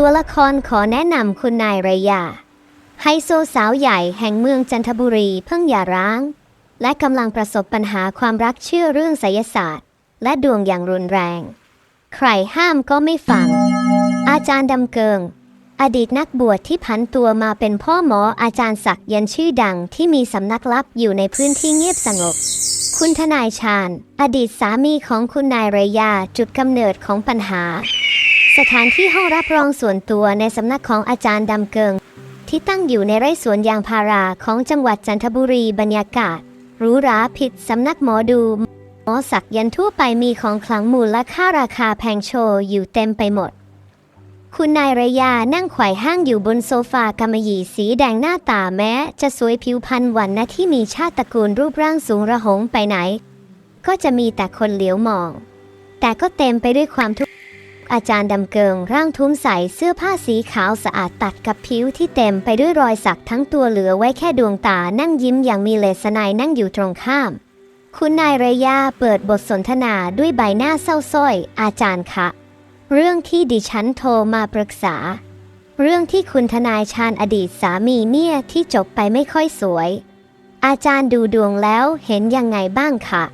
ตัวละครขอแนะนำคุณนายระยาไฮโซสาวใหญ่แห่งเมืองจันทบุรีเพิ่งหย่าร้าง และกำลังประสบปัญหาความรักเชื่อเรื่องไสยศาสตร์ และดวงอย่างรุนแรง ใครห้ามก็ไม่ฟัง อาจารย์ดำเกิง อดีตนักบวชที่ผันตัวมาเป็นพ่อหมออาจารย์ศักยันชื่อดังที่มีสำนักลับอยู่ในพื้นที่เงียบสงบคุณทนายชาญ อดีตสามีของคุณนายเรยาจุดกำเนิดของปัญหา สถานที่ห้องรับรองส่วนตัวในสำนักของอาจารย์ดำเกิง ที่ตั้งอยู่ในไร่สวนยางพาราของจังหวัดจันทบุรีบรรยากาศหรูหราผิดสำนักหมอดูหมอศักยันทั่วไปมีของขลังมูลและค่าราคาแพงโชว์อยู่เต็มไปหมด คุณนายระยานั่งไขว่ห้างอยู่บนโซฟากำมะหยี่สีแดงหน้าตาแม้ จะสวยผิวพรรณวันนะที่มีชาติตระกูลรูปร่างสูงระหงไปไหน ก็จะมีแต่คนเหลียวมอง แต่ก็เต็มไปด้วยความทุกข์ อาจารย์ดำเกิงร่างทุ้มใสเสื้อผ้าสีขาวสะอาดตัดกับผิวที่เต็มไปด้วยรอยสักทั้งตัวเหลือไว้แค่ดวงตานั่งยิ้มอย่างมีเลสนายนั่งอยู่ตรงข้าม คุณนายเรยาเปิดบทสนทนาด้วยใบหน้าเศร้าส้อย อาจารย์คะ เรื่องที่ดิฉันโทรมาปรึกษา เรื่องที่คุณทนายชาญอดีตสามีเนี่ยที่จบไปไม่ค่อยสวย อาจารย์ดูดวงแล้วเห็นยังไงบ้างคะ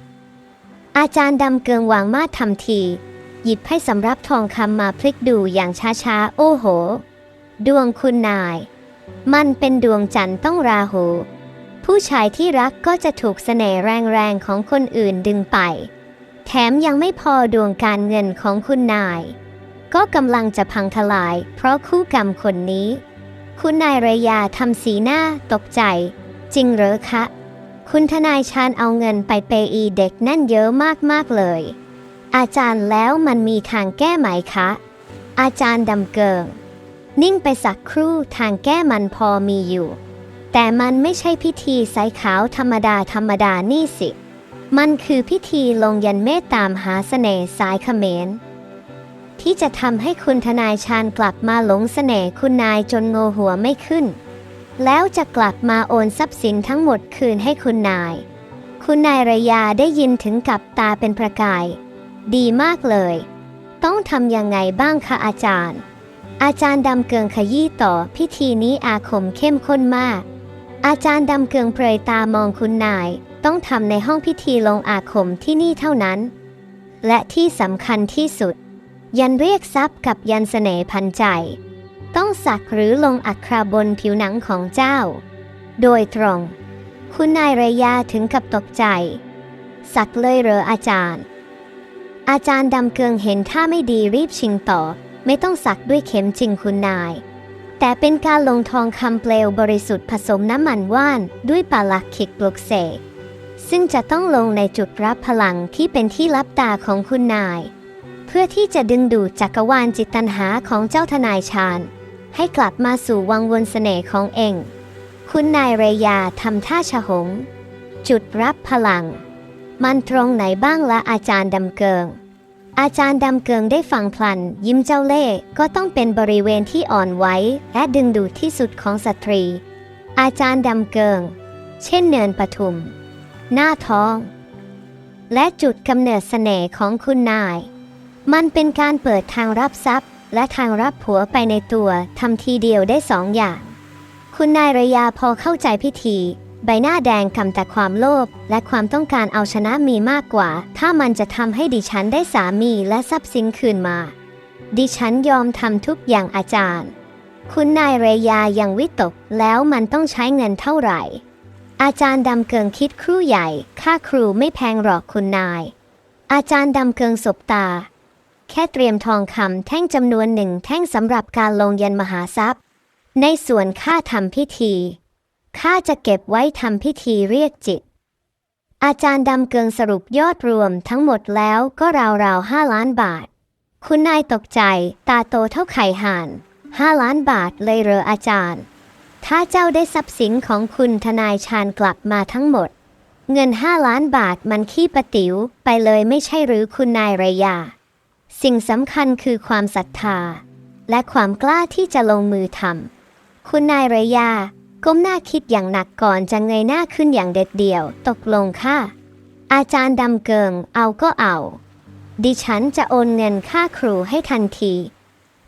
อาจารย์ดำเกิงวางมาทำที หยิบให้สำรับทองคำมาพลิกดูอย่างช้าๆ โอ้โห ดวงคุณนาย มันเป็นดวงจันทร์ต้องราหู ผู้ชายที่รักก็จะถูกเสน่ห์แรงๆของคนอื่นดึงไป แถมยังไม่พอดวงการเงินของคุณนาย ก็กำลังจะพังทลาย เพราะคู่กรรมคนนี้ คุณนายระยาทำสีหน้าตกใจ จริงเหรอคะ คุณทนายชาญเอาเงินไปเปย์อีเด็กนั่นเยอะมากๆเลย อาจารย์แล้วมันมีทางแก้ไหมคะ อาจารย์ดำเกิง นิ่งไปสักครู่ทางแก้มันพอมีอยู่ แต่มันไม่ใช่พิธีใสขาวธรรมดาธรรมดานี่สิ มันคือพิธีลงยันเมตตามหาเสน่ห์สายเขมร ที่จะทำให้คุณทนายชาญกลับมาหลงเสน่ห์คุณนายจนโงหัวไม่ขึ้น แล้วจะกลับมาโอนทรัพย์สินทั้งหมดคืนให้คุณนาย คุณนายระยาได้ยินถึงกับตาเป็นประกาย ดีมากเลย ต้องทำยังไงบ้างคะอาจารย์ อาจารย์ดำเกืองขยี้ต่อพิธีนี้อาคมเข้มข้นมาก อาจารย์ดำเกืองเปรยตามองคุณนาย ต้องทำในห้องพิธีลงอาคมที่นี่เท่านั้น และที่สำคัญที่สุด ยันเรียกทรัพย์กับยันเสน่ห์พันใจ ต้องสักหรือลงอักขระบนผิวหนังของเจ้า โดยตรง คุณนายเรยาถึงกับตกใจ สักเลยเหรออาจารย์ อาจารย์ดำเกืองเห็นท่าไม่ดีรีบชิงต่อ ไม่ต้องสักด้วยเข็มจริงคุณนาย แต่เป็นการลงทองคำเปลวบริสุทธิ์ผสมน้ำมันว่านด้วยปลาลักขิกปลุกเสกซึ่งจะต้องลงในจุดรับพลังที่เป็นที่รับตาของคุณนาย เพื่อที่จะดึงดูดจักรวาลจิตตัญหาของเจ้าทนายชาญ ให้กลับมาสู่วังวนเสน่ห์ของเอง คุณนายเรยาทำท่าชะหง จุดรับพลัง มันตรงไหนบ้างละอาจารย์ดำเกิง อาจารย์ดำเกิงได้ฟังพลัน ยิ้มเจ้าเล่ห์ก็ต้องเป็นบริเวณที่อ่อนไหวและดึงดูดที่สุดของสตรี อาจารย์ดำเกิง เช่นเนินปทุม หน้าท้อง และจุดกำเนิดเสน่ห์ของคุณนาย มันเป็นการเปิดทางรับทรัพย์ และทางรับผัวไปในตัวทำทีเดียวได้สองอย่าง คุณนายระยาพอเข้าใจพิธี ใบหน้าแดงกำแต่ความโลภและความต้องการเอาชนะมีมากกว่า ถ้ามันจะทำให้ดิฉันได้สามีและทรัพย์สินคืนมา ดิฉันยอมทำทุกอย่างอาจารย์ คุณนายเรยายังวิตก แล้วมันต้องใช้เงินเท่าไหร่ อาจารย์ดำเกิงคิดครูใหญ่ ค่าครูไม่แพงหรอกคุณนาย อาจารย์ดำเกิงสบตา แค่เตรียมทองคำแท่งจำนวนหนึ่งแท่งสำหรับการลงยันมหาทรัพย์ ในส่วนค่าทำพิธี ข้าจะเก็บไว้ทำพิธีเรียกจิต อาจารย์ดำเกิงสรุปยอดรวมทั้งหมดแล้วก็ราวๆห้าล้านบาท คุณนายตกใจตาโตเท่าไข่ห่านห้าล้านบาทเลยเหรออาจารย์ ถ้าเจ้าได้ทรัพย์สินของคุณทนายชาญกลับมาทั้งหมด เงินห้าล้านบาทมันขี้ประติ๋วไปเลยไม่ใช่หรือคุณนายระยา สิ่งสำคัญคือความศรัทธา และความกล้าที่จะลงมือทำคุณนายระยา ก้มหน้าคิดอย่างหนักก่อนจะเงยหน้าขึ้นอย่างเด็ดเดี่ยว ตกลงค่ะ อาจารย์ดำเกิงเอาก็เอา ดิฉันจะโอนเงินค่าครูให้ทันที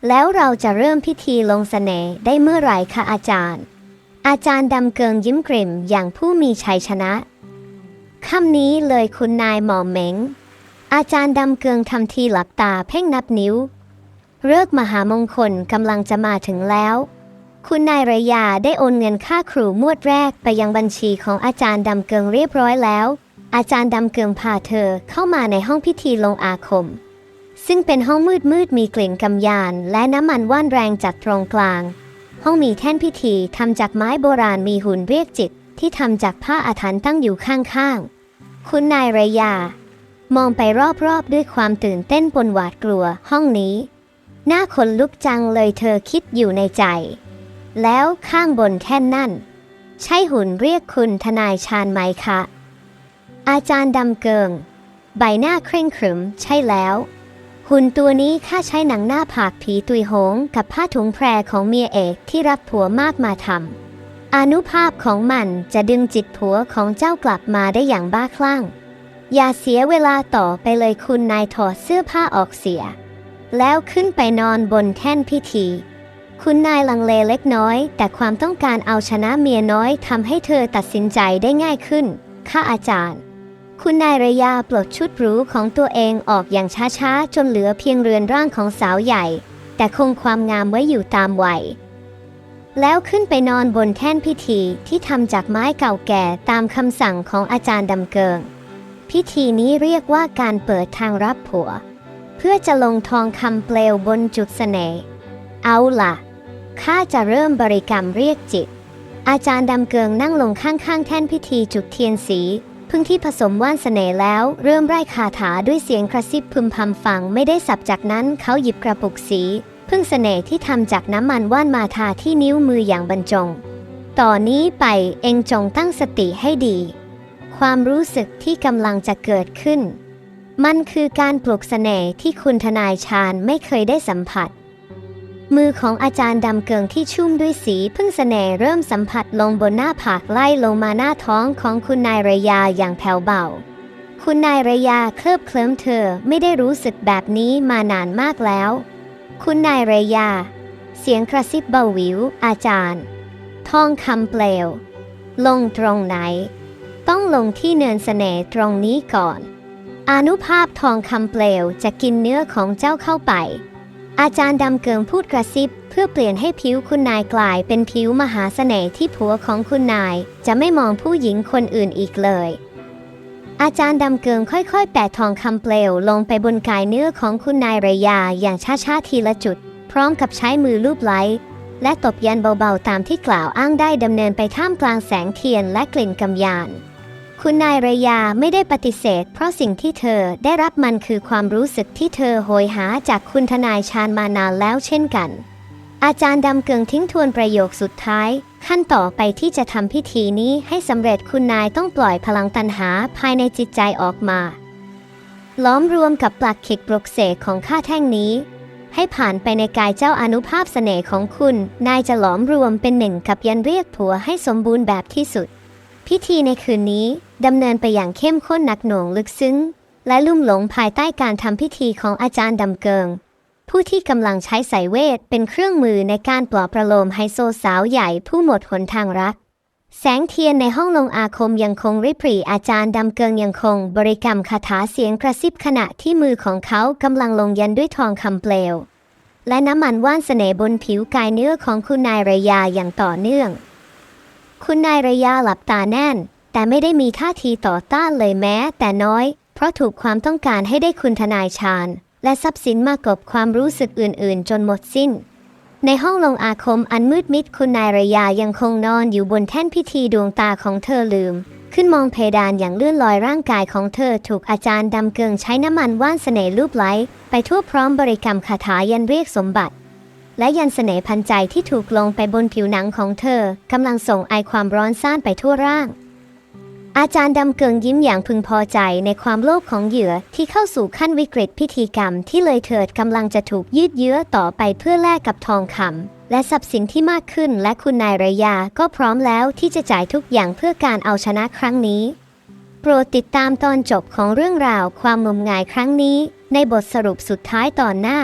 แล้วเราจะเริ่มพิธีลงเสน่ห์ได้เมื่อไหร่คะอาจารย์ อาจารย์ดำเกิงยิ้มกริ่มอย่างผู้มีชัยชนะคำนี้เลยคุณนายหมอเหมงอาจารย์ดำเกิงทำทีหลับตาเพ่งนับนิ้วเลิกมหามงคลกำลังจะมาถึงแล้ว คุณนายระยาได้โอนเงินค่าครูมวดแรกไปยังบัญชีของอาจารย์ดำเกิงเรียบร้อยแล้ว อาจารย์ดำเกิงพาเธอเข้ามาในห้องพิธีลงอาคม ซึ่งเป็นห้องมืดมืดมีกลิ่นกำยาน และน้ำมันว่านแรงจากตรงกลาง ห้องมีแท่นพิธีทำจากไม้โบราณมีหุ่นเรียกจิต ที่ทำจากผ้าอาถรรพ์ตั้งอยู่ข้างๆ คุณนายระยามองไปรอบๆด้วยความตื่นเต้นปนหวาดกลัวห้องนี้ หน้าขนลุกจังเลยเธอคิดอยู่ในใจ แล้วข้างบนแท่นนั่น ใช่หุ่นเรียกคุณทนายชาญไหมคะ อาจารย์ดำเกิง ใบหน้าเคร่งขรึมใช่แล้ว หุ่นตัวนี้ข้าใช้หนังหน้าผากผีตุยโหง กับผ้าถุงแพรของเมียเอกที่รับผัวมากมาทำอนุภาพของมันจะดึงจิตผัวของเจ้ากลับมาได้อย่างบ้าคลั่ง อย่าเสียเวลาต่อไปเลยคุณนายถอดเสื้อผ้าออกเสีย แล้วขึ้นไปนอนบนแท่นพิธี คุณนายลังเลเล็กน้อย แต่ความต้องการเอาชนะเมียน้อยทำให้เธอตัดสินใจได้ง่ายขึ้น ข้าอาจารย์ คุณนายระยาปลดชุดหรูของตัวเองออกอย่างช้าๆ จนเหลือเพียงเรือนร่างของสาวใหญ่ แต่คงความงามไว้อยู่ตามวัย แล้วขึ้นไปนอนบนแท่นพิธีที่ทำจากไม้เก่าแก่ตามคำสั่งของอาจารย์ดำเกิง พิธีนี้เรียกว่าการเปิดทางรับผัว เพื่อจะลงทองคำเปลวบนจุดเสน่ห์เอาล่ะ ข้าจะเริ่มบริกรรมเรียกจิต อาจารย์ดำเกิงนั่งลงข้างๆ แท่นพิธีจุดเทียนสี พึ่งที่ผสมว่านเสน่ห์แล้ว เริ่มไร้คาถาด้วยเสียงกระซิบพึมพำฟังไม่ได้สับจากนั้นเขาหยิบกระปุกสี พึ่งเสน่ห์ที่ทำจากน้ำมันว่านมาทาที่นิ้วมืออย่างบรรจง ต่อนนี้ไปเองจงตั้งสติให้ดี ความรู้สึกที่กำลังจะเกิดขึ้น มันคือการปลุกเสน่ห์ที่คุณทนายชาญไม่เคยได้สัมผัส มือของอาจารย์ดำเกิงที่ชุ่มด้วยสีพึ่งเสน่ห์เริ่มสัมผัสลงบนหน้าผากไล่ลงมาหน้าท้องของคุณนายระยาอย่างแผ่วเบา คุณนายระยาเคลิบเคลิ้มเธอไม่ได้รู้สึกแบบนี้มานานมากแล้ว คุณนายระยา เสียงกระซิบเบาวิว อาจารย์ทองคำเปลว ลงตรงไหน ต้องลงที่เนินเสน่ห์ตรงนี้ก่อน อนุภาพทองคำเปลวจะกินเนื้อของเจ้าเข้าไป อาจารย์ดำเกิงพูดกระซิบ เพื่อเปลี่ยนให้ผิวคุณนายกลายเป็นผิวมหาเสน่ห์ที่ผัวของคุณนาย จะไม่มองผู้หญิงคนอื่นอีกเลย อาจารย์ดำเกิงค่อยๆ แปะทองคำเปลวลงไปบนกายเนื้อของคุณนายระยาอย่างช้าๆทีละจุด พร้อมกับใช้มือลูบไล้และตบยันเบาๆตามที่กล่าวอ้างได้ดำเนินไปท่ามกลางแสงเทียนและกลิ่นกำยาน คุณนายระยาไม่ได้ปฏิเสธ เพราะสิ่งที่เธอได้รับมันคือความรู้สึกที่เธอโหยหาจากคุณทนายชาญมานานแล้วเช่นกัน อาจารย์ดำเกิงทิ้งทวนประโยคสุดท้าย ขั้นต่อไปที่จะทำพิธีนี้ให้สำเร็จคุณนายต้องปล่อยพลังตันหาภายในจิตใจออกมา ล้อมรวมกับปลักขิกปลุกเสกของข้าแท่งนี้ ให้ผ่านไปในกายเจ้าอนุภาพเสน่ห์ของคุณ นายจะหลอมรวมเป็นหนึ่งกับยันเรียกผัวให้สมบูรณ์แบบที่สุด พิธีในคืนนี้ ดำเนินไปอย่างเข้มข้นหนักหน่วงลึกซึ้ง และลุ่มหลงภายใต้การทำพิธีของอาจารย์ดำเกิง ผู้ที่กำลังใช้สายเวทเป็นเครื่องมือในการปลอบประโลมไฮโซสาวใหญ่ผู้หมดหนทางรัก แสงเทียนในห้องลงอาคมยังคงริบหรี่อาจารย์ดำเกิงยังคง บริกรรมคาถาเสียงกระซิบขณะที่มือของเขากำลังลงยันด้วยทองคำเปลว และน้ำมันว่านเสน่ห์บนผิวกายเนื้อของคุณนายระยาอย่างต่อเนื่อง คุณนายระยาหลับตาแน่น แต่ไม่ได้มีท่าทีต่อต้านเลยแม้ แต่น้อย เพราะถูกความต้องการให้ได้คุณทนายชาญ และทรัพย์สินมากบความรู้สึกอื่น ๆ จนหมดสิ้น ในห้องลงอาคมอันมืดมิดคุณนายระยายังคงนอนอยู่บนแท่นพิธีดวงตาของเธอลืม ขึ้นมองเพดานอย่างเลื่อนลอยร่างกายของเธอถูกอาจารย์ดำเกิงใช้น้ำมันว่านเสน่ห์ลูบไล้ไปทั่วพร้อมบริกรรมคาถายันเรียกสมบัติและยันเสน่ห์พันใจที่ถูกลงไปบนผิวหนังของเธอกำลังส่งไอความร้อนซ่านไปทั่วร่าง อาจารย์ดำเกิงยิ้มอย่างพึงพอใจในความโลภของเหยื่อที่เข้าสู่ขั้นวิกฤตพิธีกรรมที่เลยเถิดกำลังจะถูกยืดเยื้อต่อไปเพื่อแลกกับทองคำและทรัพย์สินที่มากขึ้นและคุณนายระยาก็พร้อมแล้วที่จะจ่ายทุกอย่างเพื่อการเอาชนะครั้งนี้ โปรดติดตามตอนจบของเรื่องราวความงมงายครั้งนี้ ในบทสรุปสุดท้ายตอนหน้า